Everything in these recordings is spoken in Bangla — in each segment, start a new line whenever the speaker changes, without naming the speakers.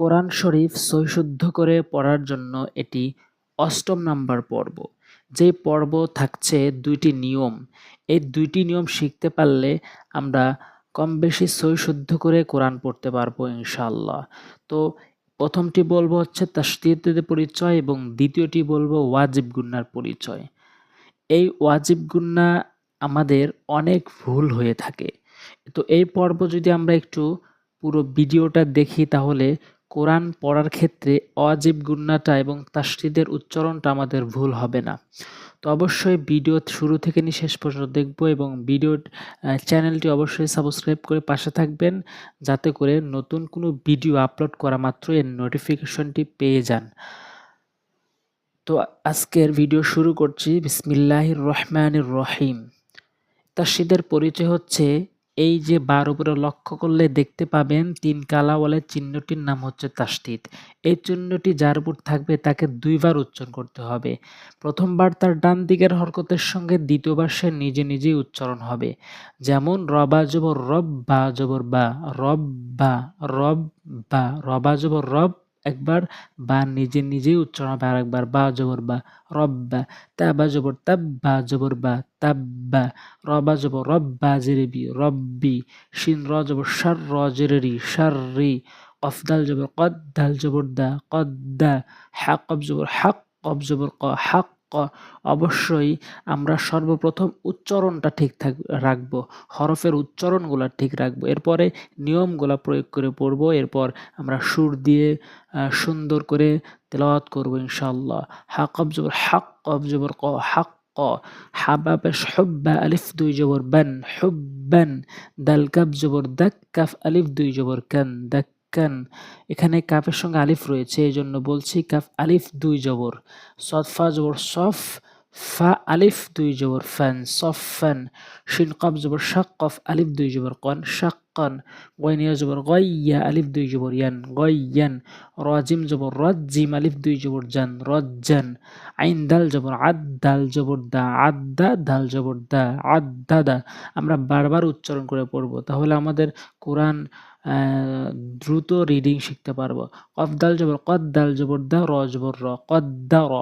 কোরআন শরীফ সহিশুদ্ধ করে পড়ার জন্য এটি অষ্টম নাম্বার পর্ব। যে পর্ব থাকছে দুইটি নিয়ম, এই দুইটি নিয়ম শিখতে পারলে আমরা কম বেশি সহিশুদ্ধ করে কোরআন পড়তে পারব ইনশাল্লাহ তো প্রথমটি বলব হচ্ছে তাসদিদের পরিচয় এবং দ্বিতীয়টি বলব ওয়াজিব গুন্নার পরিচয়। এই ওয়াজিব গুন্না আমাদের অনেক ভুল হয়ে থাকে। তো এই পর্ব যদি আমরা একটু পুরো ভিডিওটা দেখি তাহলে কোরআন পড়ার ক্ষেত্রে অজীব গুন্নাটা এবং তাসদিদের উচ্চারণটা আমাদের ভুল হবে না। তো অবশ্যই ভিডিও শুরু থেকে নিয়ে শেষ পর্যন্ত দেখব এবং ভিডিও চ্যানেলটি অবশ্যই সাবস্ক্রাইব করে পাশে থাকবেন যাতে করে নতুন কোনো ভিডিও আপলোড করা মাত্র এর নোটিফিকেশনটি পেয়ে যান। তো আজকের ভিডিও শুরু করছি বিসমিল্লাহির রহমানির রহিম। তাসিদের পরিচয় হচ্ছে এই যে বার উপরে লক্ষ্য করলে দেখতে পাবেন তিন কালাওয়ালের চিহ্নটির নাম হচ্ছে তাসদিদ এই চিহ্নটি যার উপর থাকবে তাকে দুইবার উচ্চারণ করতে হবে। প্রথমবার তার ডান দিকের হরকতের সঙ্গে দ্বিতীয়বার সে নিজে নিজেই উচ্চারণ হবে। যেমন, রবা জবর রব বা জবর বা রব বা রব বা রবা জবর রব একবার বা নিজে নিজেই উচ্চারণ হবে আরেকবার, বা জবর বা, রব্বা, তাবা জবর, তাব্বা জবর বা, তাব্বা, রবা জবর, রব্বা জেরেবি, রব্বি, শিন, র জবর সার র জেরেরি সাররি কফদাল জবর, কদ্দাল জবর দা, কদ্দা হাক জবর হাক কব জবর ক, হাক অবশ্যই আমরা সর্বপ্রথম উচ্চারণটা ঠিক থাক, রাখব। হরফের উচ্চারণগুলো ঠিক রাখব। এরপরে নিয়মগুলো প্রয়োগ করে পড়ব। এরপর আমরা সুর দিয়ে সুন্দর করে তেলাওয়াত করব ইনশাল্লাহ হাকব জবর হাক জবর ক হাক হাবা পেশ হুব্বা আলিফ, দুই জবর বান হুব্বান দাল কাব জবর, দাক কাফ আলিফ, দুই জবর কান, দাক কান এখানে কাফের সঙ্গে আলিফ রয়েছে এই জন্য বলছি কাফ, আলিফ, দুই জবর। সৎফা জবর, সফ, ফা, আলিফ, দুই জবর ফান সফান শিন, কফ, জবর, শাক, কফ, আলিফ, দুই জবর, কন শাক্কান গয়নিয়া জবর গইয়া আলিফ, দুই জবর, ইয়ান গইয়ান রাজিম জবর রাজিম আলিফ, দুই জবর, জান রজ্জান আইন, দাল, জবর, আদ, দাল, জবর, দা, আদা দাল, জবর, দা আদাদা আমরা বারবার উচ্চারণ করে পড়ব। তাহলে আমাদের কোরআন দ্রুত রিডিং শিখতে পারব। কফ দাল জবর কদ দাল জবর দা র জবর র কদ্দা র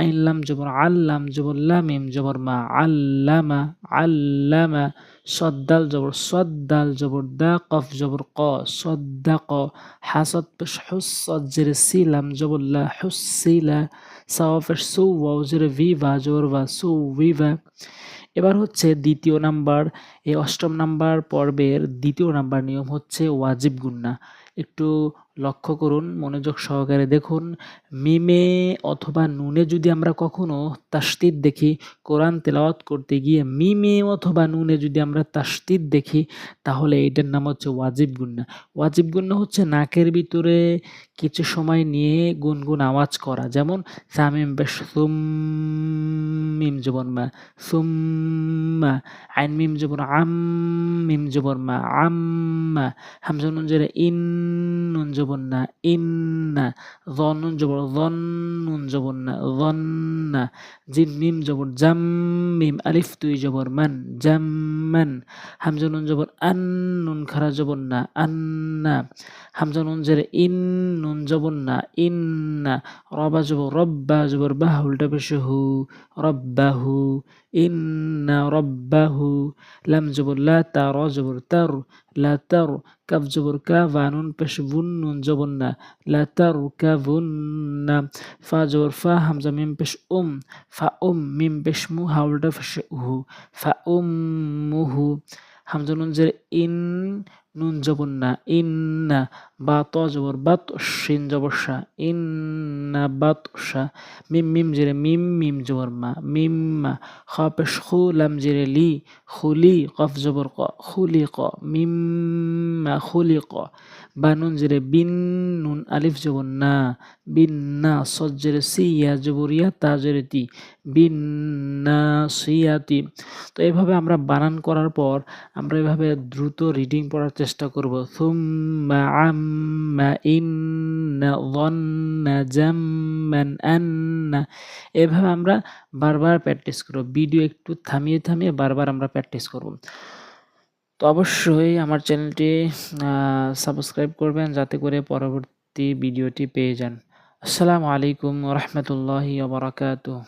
আইনলাম জবর আল্লাম জবর লামিম জবর মা, আল্লামা আল্লামা। সদ্দাল জবর সদ্দাল জবর দা, কফ জবর ক, সদ্দা ক। হাসদ পেশ হুস সজ্জের সিলাম জবর লা হুসিলা সাওয়াফের সু, ওয়াও জের ভিভা জবর বা সু ভিভা এবার হচ্ছে দ্বিতীয় নাম্বার, এই অষ্টম নাম্বার পর্বের দ্বিতীয় নাম্বার নিয়ম হচ্ছে ওয়াজিব গুন্না। একটু লক্ষ্য করুন, মনোযোগ সহকারে দেখুন। মিমে অথবা নুনে যদি আমরা কখনো তাস্তিদ দেখি, কোরআন তেলাওয়াত করতে গিয়ে মিমে অথবা নুনে যদি আমরা তাস্তিদ দেখি, তাহলে এইটার নাম হচ্ছে ওয়াজিব গুন্না। ওয়াজিব গুন্না হচ্ছে নাকের ভিতরে কিছু সময় নিয়ে গুনগুন আওয়াজ করা। যেমন, সামিম বেশ মিম জবর মা সুম্মা আইন মিম জবর আম মিম জবর মা আম্মা হামজা নুন জেরে ইন নুন জবর না ইন্না জন নুন জবর জন নুন জবর না জন্না জিম মিম জবর জাম মিম আলিফ দুই জবর মান জাম্মান হামজা নুন জবর আন নুন খারা জবর না আন্না হামজা নুন জেরে ইন নুন জবর না ইন্না রবা জবর রব্বা জবর বাহ উল্টা পেশে হু রব্বাহু ইন্না রব্বাহু লাম জবর লা তা র জবর তার লা তার কাফ জবর কা ভানুন পেশ বুন নুন জবর না লা তার কা বুন না ফা জবর ফা হামজা মিম পেশ উম ফা উম মিম পেশ মু হাউলটা পেশ উহু ফা উম মুহু হামজা নুন জের ইন নুন জবর না, ইন্না বা ত জবর বাত, শিন জবর শা ইন্না বাত শা মিম মিম জেরে মিম মিম জবর মা, মিম মা খ পেশ খু লাম জেরে লি খুলি কফ জবর ক খুলি ক, মিম মা খুলি ক বা নুন জেরে বিন নুন আলিফ জবর না বিন না সজ্জের সিয়া জবরিয়া তা জেরে তি বিন না সিয়াতি তো এভাবে আমরা বানান করার পর আমরা এভাবে দ্রুত রিডিং পড়ার চেষ্টা করব। সুম্মা আম্মা ইন্না যন্না জাম্মান আন্না এভাবে আমরা বারবার প্র্যাকটিস করব। ভিডিও একটু থামিয়ে থামিয়ে বারবার আমরা প্র্যাকটিস করব। তো অবশ্যই আমার চ্যানেলটি সাবস্ক্রাইব করবেন যাতে করে পরবর্তী ভিডিওটি পেয়ে যান। আসসালামু আলাইকুম রহমতুল্লাহি ওবরাকাতুহ